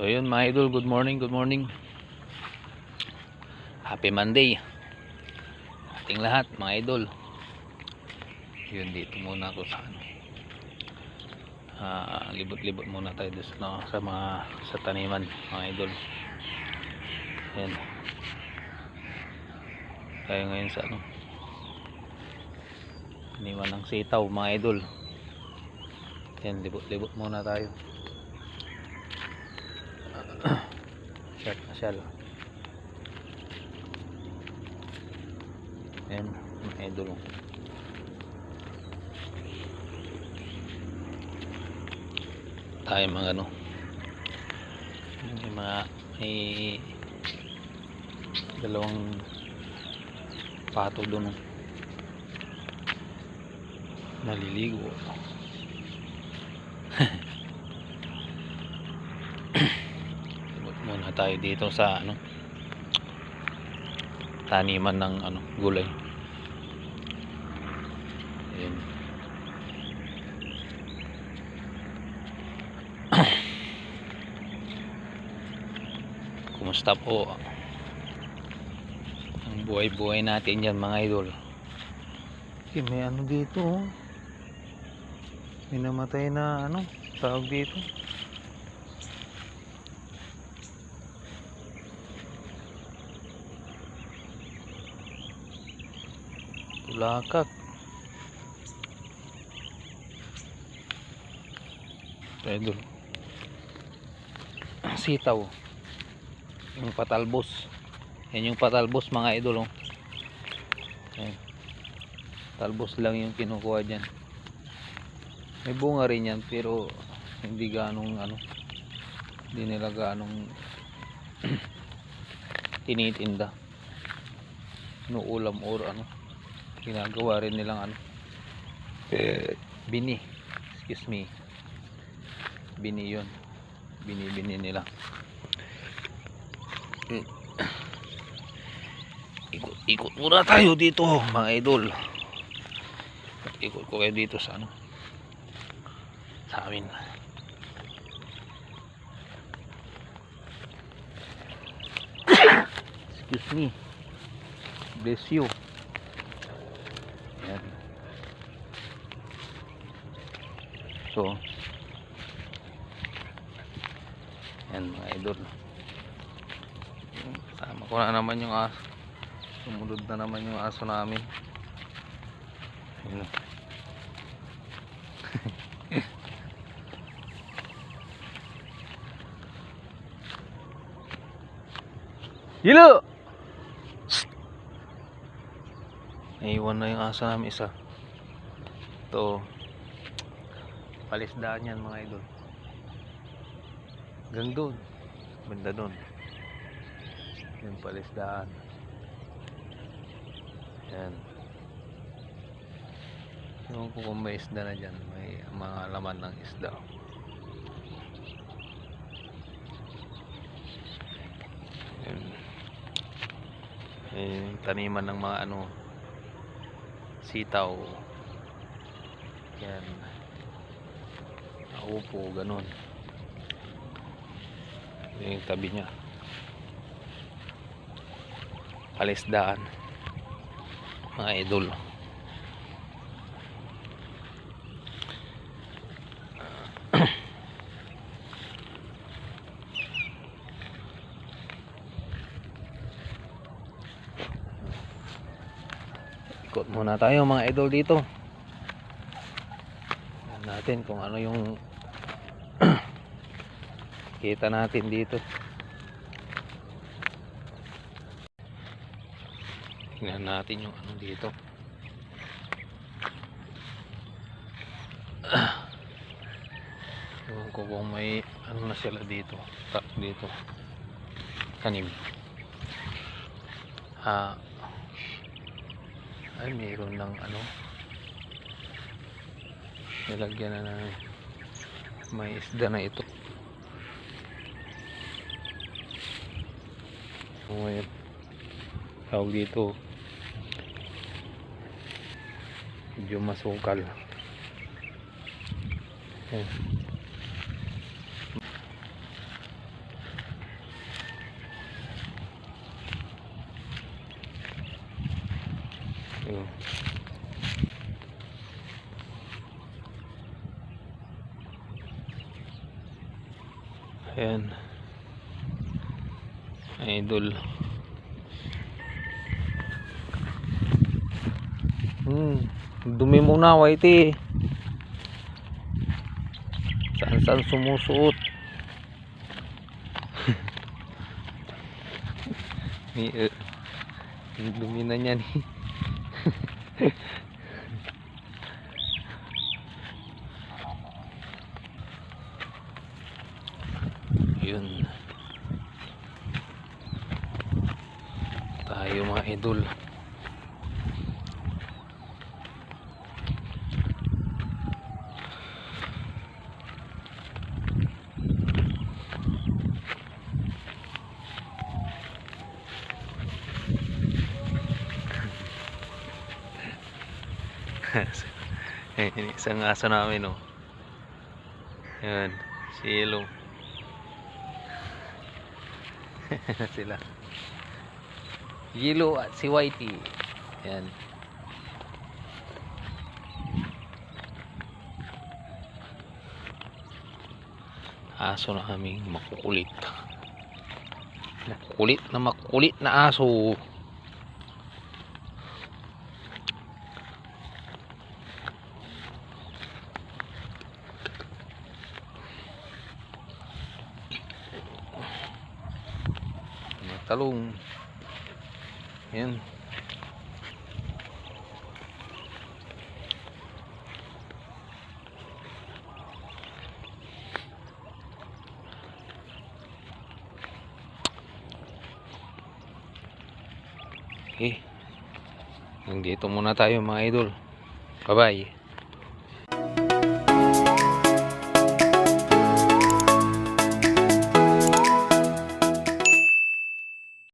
So yun mga idol, good morning, good morning. Happy Monday. Ating lahat mga idol. Yun dito muna ako sa ano. Ah, libot-libot muna tayo dito sa, sa mga sa taniman mga idol. Yan. Tayo ngayon sa ano. Taniman ng sitaw mga idol. Yan, libot-libot muna tayo. Shell. Ayan, mga idol. oh. Tayo mga ano. May mga may dalawang pato doon. oh. Naliligo. Ikot muna tayo dito sa ano taniman ng ano gulay Ayan. kumusta po ang buhay-buhay natin yan mga idol eh, may ano dito oh. may namatay na ano tawag dito Tulakak. Idol. Sitaw. Yung patalbos. Yan yung patalbos mga idol. Oh. Yan. Talbos lang yung kinukuha dyan. May bunga rin yan pero hindi ganong ano hindi nila ganong tinitinda. Inuulam or ano ginagawa rin nilang ano? Bini. Excuse me. Bini yun. Bini bini nila. Eh, ikot ikot muna tayo dito mga idol. Ikot ko kayo dito sa ano? Sa amin. Excuse me. Bless you So, yan mga idol. Tama ko na naman yung aso. Sumunod na naman yung aso namin. Ayun. Hilo! Naiwan na yung asa namin isa. Ito. Palisdaan yan mga idol. Hanggang. Banda doon. Yung palisdaan. Yan. Ewan ko kung may isda na dyan. May mga laman ng isda. Yan yung taniman ng mga ano sitaw yan upo ganun. Yan yung tabi niya. Palisdaan. Mga idol. Ikot muna tayo mga idol dito natin kung ano yung kita natin dito. Tingnan natin yung ano dito. Ewan ko kung may ano na sila dito. Tak dito. Tanim ah ay mayroon ng ano nilagyan na namin may isda na ito ngayon tawag dito medyo masukal Ayan. Ayan. Ayan. Idol. Hmm. Dumi mo na, Whitey. Saan saan sumusuot? Uh, dumi na niyan. Yun. Tayo mga idol. Isang aso namin, oh. Yan, si Ilong. Sila. Yellow at si Whitey. Yan. Aso na kaming makukulit. Makukulit na makukulit na aso. Talong. Yan. Okay. Hanggang dito muna tayo mga idol. Bye-bye.